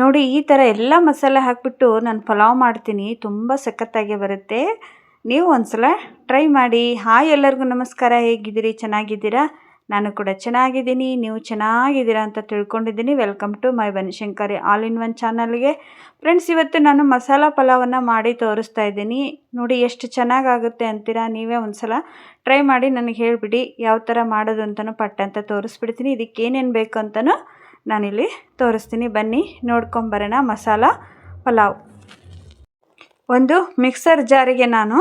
ನೋಡಿ, ಈ ಥರ ಎಲ್ಲ ಮಸಾಲೆ ಹಾಕಿಬಿಟ್ಟು ನಾನು ಪಲಾವ್ ಮಾಡ್ತೀನಿ. ತುಂಬ ಸಖತ್ತಾಗಿ ಬರುತ್ತೆ. ನೀವು ಒಂದ್ಸಲ ಟ್ರೈ ಮಾಡಿ. ಹಾಯ್ ಎಲ್ಲರಿಗೂ ನಮಸ್ಕಾರ. ಹೇಗಿದ್ದೀರಿ? ಚೆನ್ನಾಗಿದ್ದೀರಾ? ನಾನು ಕೂಡ ಚೆನ್ನಾಗಿದ್ದೀನಿ. ನೀವು ಚೆನ್ನಾಗಿದ್ದೀರಾ ಅಂತ ತಿಳ್ಕೊಂಡಿದ್ದೀನಿ. Welcome to my Banashankari all in one ಚಾನಲ್ಗೆ ಫ್ರೆಂಡ್ಸ್ ಇವತ್ತು ನಾನು ಮಸಾಲ ಪಲಾವನ್ನು ಮಾಡಿ ತೋರಿಸ್ತಾ ಇದ್ದೀನಿ. ನೋಡಿ, ಎಷ್ಟು ಚೆನ್ನಾಗಾಗುತ್ತೆ ಅಂತೀರಾ? ನೀವೇ ಒಂದ್ಸಲ ಟ್ರೈ ಮಾಡಿ ನನಗೆ ಹೇಳಿಬಿಡಿ. ಯಾವ ಥರ ಮಾಡೋದು ಅಂತಲೂ ಪಟ್ಟ ಅಂತ ತೋರಿಸ್ಬಿಡ್ತೀನಿ. ಇದಕ್ಕೆ ಏನೇನು ಬೇಕು ಅಂತಲೂ ನಾನಿಲ್ಲಿ ತೋರಿಸ್ತೀನಿ. ಬನ್ನಿ ನೋಡ್ಕೊಂಬರೋಣ ಮಸಾಲ ಪಲಾವ್. ಒಂದು ಮಿಕ್ಸರ್ ಜಾರಿಗೆ ನಾನು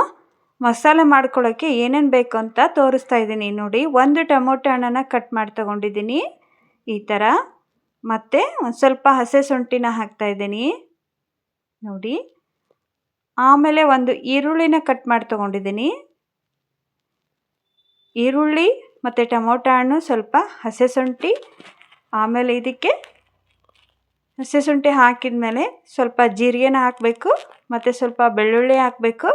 ಮಸಾಲೆ ಮಾಡ್ಕೊಳ್ಳೋಕ್ಕೆ ಏನೇನು ಬೇಕು ಅಂತ ತೋರಿಸ್ತಾ ಇದ್ದೀನಿ. ನೋಡಿ, ಒಂದು ಟೊಮೊಟೊ ಹಣ್ಣನ್ನು ಕಟ್ ಮಾಡಿ ತೊಗೊಂಡಿದ್ದೀನಿ. ಈ ಥರ ಮತ್ತು ಸ್ವಲ್ಪ ಹಸೆ ಶುಂಠಿನ ಹಾಕ್ತಾಯಿದ್ದೀನಿ ನೋಡಿ. ಆಮೇಲೆ ಒಂದು ಈರುಳ್ಳಿನ ಕಟ್ ಮಾಡಿ ತೊಗೊಂಡಿದ್ದೀನಿ. ಈರುಳ್ಳಿ ಮತ್ತು ಟೊಮೊಟೊ ಹಣ್ಣು ಸ್ವಲ್ಪ ಹಸೆ ಶುಂಠಿ ಆಮೇಲೆ ಇದಕ್ಕೆ ಹಸಿ ಶುಂಠಿ ಹಾಕಿದ ಮೇಲೆ ಸ್ವಲ್ಪ ಜೀರಿಗೆನ ಹಾಕಬೇಕು, ಮತ್ತು ಸ್ವಲ್ಪ ಬೆಳ್ಳುಳ್ಳಿ ಹಾಕಬೇಕು.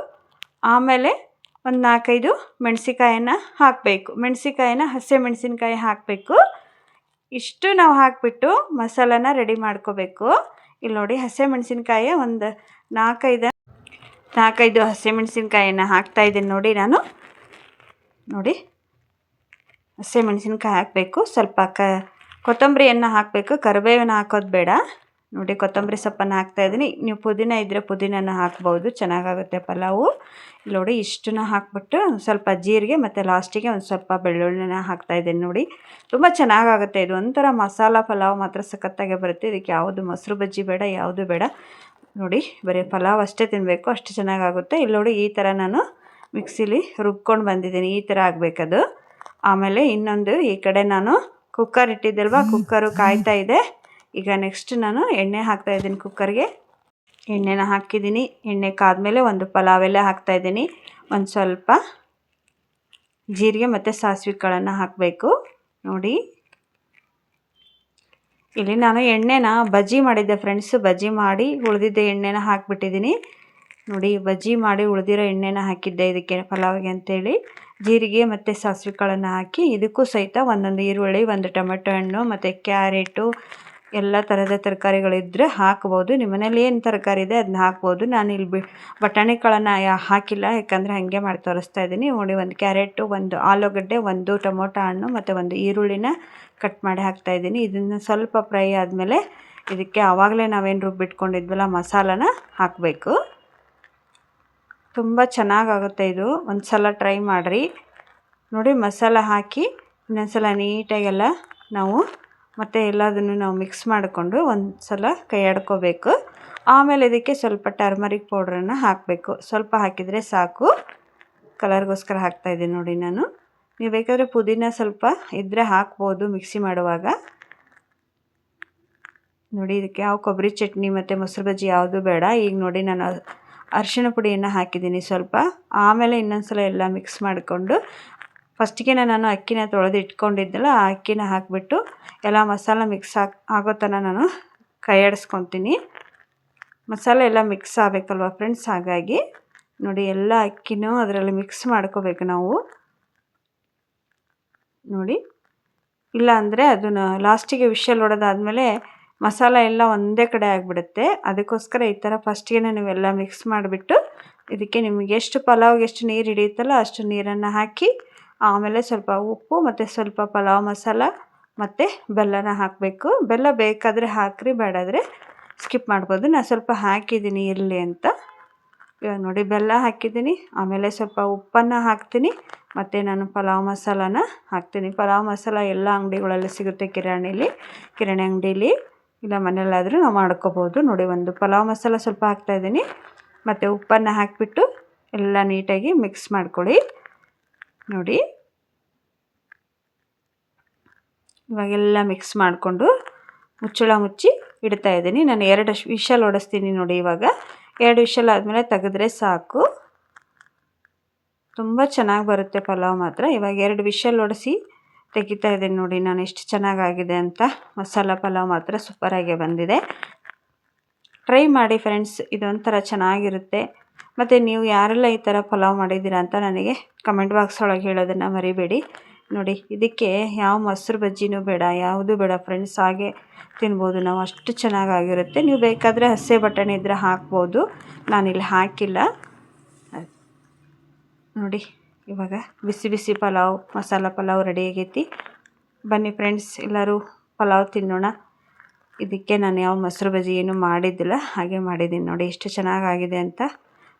ಆಮೇಲೆ ಒಂದು ನಾಲ್ಕೈದು ಮೆಣಸಿಕಾಯನ್ನು ಹಾಕಬೇಕು. ಮೆಣಸಿಕಾಯಿನ ಹಸಿ ಮೆಣಸಿನ್ಕಾಯಿ ಹಾಕಬೇಕು. ಇಷ್ಟು ನಾವು ಹಾಕಿಬಿಟ್ಟು ಮಸಾಲನ ರೆಡಿ ಮಾಡ್ಕೋಬೇಕು. ಇಲ್ಲಿ ನೋಡಿ ಹಸಿ ಮೆಣಸಿನ್ಕಾಯಿ ಒಂದು ನಾಲ್ಕೈದು ನಾಲ್ಕೈದು ಹಸಿಮೆಣಸಿನ್ಕಾಯಿನ ಹಾಕ್ತಾಯಿದ್ದೀನಿ ನೋಡಿ ನಾನು. ನೋಡಿ ಹಸಿಮೆಣಸಿನ್ಕಾಯಿ ಹಾಕಬೇಕು. ಸ್ವಲ್ಪ ಕ ಕೊತ್ತಂಬರಿಯನ್ನು ಹಾಕಬೇಕು. ಕರಿಬೇವನ್ನ ಹಾಕೋದು ಬೇಡ. ನೋಡಿ, ಕೊತ್ತಂಬರಿ ಸೊಪ್ಪನ್ನು ಹಾಕ್ತಾಯಿದ್ದೀನಿ ನೀವು ಪುದೀನ ಇದ್ದರೆ ಪುದೀನನ ಹಾಕ್ಬೋದು. ಚೆನ್ನಾಗಾಗುತ್ತೆ ಪಲಾವು. ನೋಡಿ, ಇಷ್ಟನ್ನ ಹಾಕ್ಬಿಟ್ಟು ಸ್ವಲ್ಪ ಜೀರಿಗೆ ಮತ್ತು ಲಾಸ್ಟಿಗೆ ಒಂದು ಸ್ವಲ್ಪ ಬೆಳ್ಳುಳ್ಳಿನ ಹಾಕ್ತಾಯಿದ್ದೀನಿ ನೋಡಿ. ತುಂಬ ಚೆನ್ನಾಗಾಗುತ್ತೆ. ಇದು ಒಂಥರ ಮಸಾಲ ಪಲಾವ್ ಮಾತ್ರ ಸಖತ್ತಾಗೆ ಬರುತ್ತೆ. ಇದಕ್ಕೆ ಯಾವುದು ಮೊಸರು ಬಜ್ಜಿ ಬೇಡ, ಯಾವುದು ಬೇಡ. ನೋಡಿ, ಬರೀ ಪಲಾವ್ ಅಷ್ಟೇ ತಿನ್ನಬೇಕು ಅಷ್ಟು ಚೆನ್ನಾಗಾಗುತ್ತೆ. ಇಲ್ಲಿ ನೋಡಿ, ಈ ಥರ ನಾನು ಮಿಕ್ಸಿಲಿ ರುಬ್ಕೊಂಡು ಬಂದಿದ್ದೀನಿ. ಈ ಥರ ಆಗಬೇಕದು. ಆಮೇಲೆ ಇನ್ನೊಂದು ಈ ಕಡೆ ನಾನು ಕುಕ್ಕರ್ ಇಟ್ಟಿದ್ದಲ್ವಾ? ಕುಕ್ಕರು ಕಾಯ್ತಾ ಇದೆ. ಈಗ ನೆಕ್ಸ್ಟ್ ನಾನು ಎಣ್ಣೆ ಹಾಕ್ತಾ ಇದ್ದೀನಿ ಕುಕ್ಕರ್ಗೆ ಎಣ್ಣೆನ ಹಾಕಿದ್ದೀನಿ. ಎಣ್ಣೆ ಕಾದ್ಮೇಲೆ ಒಂದು ಪಲಾವ್ ಹಾಕ್ತಾ ಇದ್ದೀನಿ. ಒಂದು ಸ್ವಲ್ಪ ಜೀರಿಗೆ ಮತ್ತು ಸಾಸಿವೆ ಕಾಳನ್ನು ಹಾಕಬೇಕು. ನೋಡಿ. ಇಲ್ಲಿ ನಾನು ಎಣ್ಣೆನ ಬಜ್ಜಿ ಮಾಡಿದ್ದೆ ಫ್ರೆಂಡ್ಸು ಬಜ್ಜಿ ಮಾಡಿ ಉಳಿದಿದ್ದ ಎಣ್ಣೆನ ಹಾಕಿಬಿಟ್ಟಿದ್ದೀನಿ. ನೋಡಿ, ಬಜ್ಜಿ ಮಾಡಿ ಉಳಿದಿರೋ ಎಣ್ಣೆನ ಹಾಕಿದ್ದೆ ಇದಕ್ಕೆ, ಪಲಾವ್ಗೆ ಅಂತೇಳಿ. ಜೀರಿಗೆ ಮತ್ತು ಸಾಸಿವೆ ಕಾಳನ್ನು ಹಾಕಿ ಇದಕ್ಕೂ ಸಹಿತ ಒಂದೊಂದು ಈರುಳ್ಳಿ, ಒಂದು ಟೊಮೆಟೊ ಹಣ್ಣು ಮತ್ತು ಕ್ಯಾರೆಟು, ಎಲ್ಲ ಥರದ ತರಕಾರಿಗಳಿದ್ದರೆ ಹಾಕ್ಬೋದು. ನಿಮ್ಮ ಮನೇಲಿ ಏನು ತರಕಾರಿ ಇದೆ ಅದನ್ನ ಹಾಕ್ಬೋದು. ನಾನು ಇಲ್ಲಿ ಬಿ ಬಟಾಣಿ ಕಾಳನ್ನು ಹಾಕಿಲ್ಲ. ಯಾಕಂದರೆ ಹಾಗೆ ಮಾಡಿ ತೋರಿಸ್ತಾ ಇದ್ದೀನಿ. ನೋಡಿ, ಒಂದು ಕ್ಯಾರೆಟು, ಒಂದು ಆಲೂಗಡ್ಡೆ, ಒಂದು ಟೊಮೊಟೊ ಹಣ್ಣು ಮತ್ತು ಒಂದು ಈರುಳ್ಳಿನ ಕಟ್ ಮಾಡಿ ಹಾಕ್ತಾಯಿದ್ದೀನಿ ಇದನ್ನು ಸ್ವಲ್ಪ ಫ್ರೈ ಆದಮೇಲೆ ಇದಕ್ಕೆ ಆವಾಗಲೇ ನಾವೇನು ರುಬ್ಬಿಟ್ಕೊಂಡಿದ್ವಲ್ಲ ಮಸಾಲನ ಹಾಕಬೇಕು. ತುಂಬ ಚೆನ್ನಾಗಾಗುತ್ತೆ ಇದು. ಒಂದು ಸಲ ಟ್ರೈ ಮಾಡಿರಿ. ನೋಡಿ ಮಸಾಲ ಹಾಕಿ ಇನ್ನೊಂದು ಸಲ ನೀಟಾಗೆಲ್ಲ ನಾವು ಮತ್ತು ಎಲ್ಲದನ್ನು ನಾವು ಮಿಕ್ಸ್ ಮಾಡಿಕೊಂಡು ಒಂದು ಸಲ ಕೈಯಾಡ್ಕೋಬೇಕು ಆಮೇಲೆ ಇದಕ್ಕೆ ಸ್ವಲ್ಪ ಟರ್ಮರಿಕ್ ಪೌಡ್ರನ್ನು ಹಾಕಬೇಕು. ಸ್ವಲ್ಪ ಹಾಕಿದರೆ ಸಾಕು. ಕಲರ್ಗೋಸ್ಕರ ಹಾಕ್ತಾಯಿದ್ದೀನಿ ನೋಡಿ ನಾನು. ನೀವು ಬೇಕಾದರೆ ಪುದೀನ ಸ್ವಲ್ಪ ಇದ್ದರೆ ಹಾಕ್ಬೋದು ಮಿಕ್ಸಿ ಮಾಡುವಾಗ. ನೋಡಿ ಇದಕ್ಕೆ ಯಾವ ಕೊಬ್ಬರಿ ಚಟ್ನಿ ಮತ್ತು ಮೊಸರು ಬಜ್ಜಿ ಯಾವುದು ಬೇಡ. ಈಗ ನೋಡಿ ನಾನು ಅರಿಶಿಣ ಪುಡಿಯನ್ನು ಹಾಕಿದ್ದೀನಿ ಸ್ವಲ್ಪ. ಆಮೇಲೆ ಇನ್ನೊಂದು ಸಲ ಎಲ್ಲ ಮಿಕ್ಸ್ ಮಾಡಿಕೊಂಡು ಫಸ್ಟಿಗೆ ನಾನು ಅಕ್ಕಿನ ತೊಳೆದು ಇಟ್ಕೊಂಡಿದ್ದೆಲ್ಲ ಆ ಅಕ್ಕಿನ ಹಾಕಿಬಿಟ್ಟು ಎಲ್ಲ ಮಸಾಲ ಮಿಕ್ಸ್ ಹಾಕಿ ಆಗೋ ತನಕ ನಾನು ಕೈಯಾಡಿಸ್ಕೊತೀನಿ ಮಸಾಲೆ ಎಲ್ಲ ಮಿಕ್ಸ್ ಆಗಬೇಕಲ್ವ ಫ್ರೆಂಡ್ಸ್ ಹಾಗಾಗಿ ನೋಡಿ ಎಲ್ಲ ಅಕ್ಕಿನೂ ಅದರಲ್ಲಿ ಮಿಕ್ಸ್ ಮಾಡ್ಕೋಬೇಕು ನಾವು. ನೋಡಿ. ಇಲ್ಲ ಅಂದರೆ ಅದನ್ನು ಲಾಸ್ಟಿಗೆ ವಿಷಲ್ ಹೊಡೆದಾದ್ಮೇಲೆ ಮಸಾಲ ಎಲ್ಲ ಒಂದೇ ಕಡೆ ಆಗಿಬಿಡುತ್ತೆ. ಅದಕ್ಕೋಸ್ಕರ ಈ ಥರ ಫಸ್ಟಿಗೆ ನೀವೆಲ್ಲ ಮಿಕ್ಸ್ ಮಾಡಿಬಿಟ್ಟು ಇದಕ್ಕೆ ನಿಮಗೆ ಎಷ್ಟು ಪಲಾವ್ಗೆ ಎಷ್ಟು ನೀರು ಹಿಡಿಯುತ್ತಲ್ಲ ಅಷ್ಟು ನೀರನ್ನು ಹಾಕಿ, ಆಮೇಲೆ ಸ್ವಲ್ಪ ಉಪ್ಪು ಮತ್ತು ಸ್ವಲ್ಪ ಪಲಾವ್ ಮಸಾಲ ಮತ್ತು ಬೆಲ್ಲನ ಹಾಕಬೇಕು. ಬೆಲ್ಲ ಬೇಕಾದರೆ ಹಾಕ್ರಿ, ಬೇಡಾದರೆ ಸ್ಕಿಪ್ ಮಾಡ್ಬೋದು. ನಾನು ಸ್ವಲ್ಪ ಹಾಕಿದ್ದೀನಿ ಇರಲಿ ಅಂತ. ಇವಾಗ ನೋಡಿ, ಬೆಲ್ಲ ಹಾಕಿದ್ದೀನಿ, ಆಮೇಲೆ ಸ್ವಲ್ಪ ಉಪ್ಪನ್ನು ಹಾಕ್ತೀನಿ, ಮತ್ತು ನಾನು ಪಲಾವ್ ಮಸಾಲಾನ ಹಾಕ್ತೀನಿ. ಪಲಾವ್ ಮಸಾಲ ಎಲ್ಲ ಅಂಗಡಿಗಳಲ್ಲಿ ಸಿಗುತ್ತೆ ಕಿರಾಣಿಲಿ, ಕಿರಾಣಿ ಅಂಗಡೀಲಿ. ಇಲ್ಲ ಮನೆಯಲ್ಲಾದರೂ ನಾವು ಮಾಡ್ಕೋಬೋದು. ನೋಡಿ, ಒಂದು ಪಲಾವ್ ಮಸಾಲ ಸ್ವಲ್ಪ ಹಾಕ್ತಾಯಿದ್ದೀನಿ ಮತ್ತು ಉಪ್ಪನ್ನು ಹಾಕಿಬಿಟ್ಟು ಎಲ್ಲ ನೀಟಾಗಿ ಮಿಕ್ಸ್ ಮಾಡ್ಕೊಳ್ಳಿ. ನೋಡಿ. ಇವಾಗೆಲ್ಲ ಮಿಕ್ಸ್ ಮಾಡಿಕೊಂಡು ಮುಚ್ಚಳ ಮುಚ್ಚಿ ಇಡ್ತಾ ಇದ್ದೀನಿ. ನಾನು ಎರಡು ವಿಷಲ್ ಓಡಿಸ್ತೀನಿ ನೋಡಿ ಇವಾಗ. ಎರಡು ವಿಷಲ್ ಆದಮೇಲೆ ತೆಗೆದ್ರೆ ಸಾಕು. ತುಂಬ ಚೆನ್ನಾಗಿ ಬರುತ್ತೆ ಪಲಾವ್ ಮಾತ್ರ. ಇವಾಗ ಎರಡು ವಿಷಲ್ ಹೊಡೆಸಿ ತೆಗಿತಾ ಇದ್ದೀನಿ ನೋಡಿ, ನಾನು ಎಷ್ಟು ಚೆನ್ನಾಗಾಗಿದೆ ಅಂತ. ಮಸಾಲ ಪಲಾವ್ ಮಾತ್ರ ಸೂಪರಾಗೆ ಬಂದಿದೆ. ಟ್ರೈ ಮಾಡಿ ಫ್ರೆಂಡ್ಸ್ ಇದೊಂಥರ ಚೆನ್ನಾಗಿರುತ್ತೆ. ಮತ್ತು ನೀವು ಯಾರೆಲ್ಲ ಈ ಥರ ಪಲಾವ್ ಮಾಡಿದ್ದೀರಾ ಅಂತ ನನಗೆ ಕಮೆಂಟ್ ಬಾಕ್ಸ್ ಒಳಗೆ ಹೇಳೋದನ್ನು ಮರಿಬೇಡಿ. ನೋಡಿ, ಇದಕ್ಕೆ ಯಾವ ಮೊಸರು ಬಜ್ಜಿನೂ ಬೇಡ, ಯಾವುದೂ ಬೇಡ ಫ್ರೆಂಡ್ಸ್ ಹಾಗೆ ತಿನ್ಬೋದು. ನಾವು ಅಷ್ಟು ಚೆನ್ನಾಗಾಗಿರುತ್ತೆ. ನೀವು ಬೇಕಾದರೆ ಹಸೆ ಬಟಾಣಿ ಇದ್ದರೆ ಹಾಕ್ಬೋದು. ನಾನಿಲ್ಲಿ ಹಾಕಿಲ್ಲ. ನೋಡಿ. ಇವಾಗ ಬಿಸಿ ಬಿಸಿ ಪಲಾವ್, ಮಸಾಲ ಪಲಾವ್ ರೆಡಿ ಆಗೈತಿ. ಬನ್ನಿ ಫ್ರೆಂಡ್ಸ್ ಎಲ್ಲರೂ ಪಲಾವ್ ತಿನ್ನೋಣ. ಇದಕ್ಕೆ ನಾನು ಯಾವ ಮೊಸರು ಬಜ್ಜಿ ಏನು ಮಾಡಿದ್ದಿಲ್ಲ, ಹಾಗೆ ಮಾಡಿದ್ದೀನಿ ನೋಡಿ ಎಷ್ಟು ಚೆನ್ನಾಗಾಗಿದೆ ಅಂತ.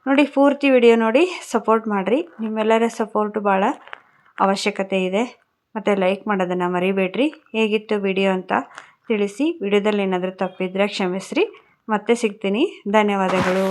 ನೋಡಿ, ಪೂರ್ತಿ ವಿಡಿಯೋ ನೋಡಿ ಸಪೋರ್ಟ್ ಮಾಡಿರಿ. ನಿಮ್ಮೆಲ್ಲರ ಸಪೋರ್ಟು ಭಾಳ ಅವಶ್ಯಕತೆ ಇದೆ. ಮತ್ತು ಲೈಕ್ ಮಾಡೋದನ್ನು ಮರಿಬೇಡ್ರಿ. ಹೇಗಿತ್ತು ವಿಡಿಯೋ ಅಂತ ತಿಳಿಸಿ. ವಿಡಿಯೋದಲ್ಲಿ ಏನಾದರೂ ತಪ್ಪಿದ್ರೆ ಕ್ಷಮಿಸ್ರಿ. ಮತ್ತೆ ಸಿಗ್ತೀನಿ. ಧನ್ಯವಾದಗಳು.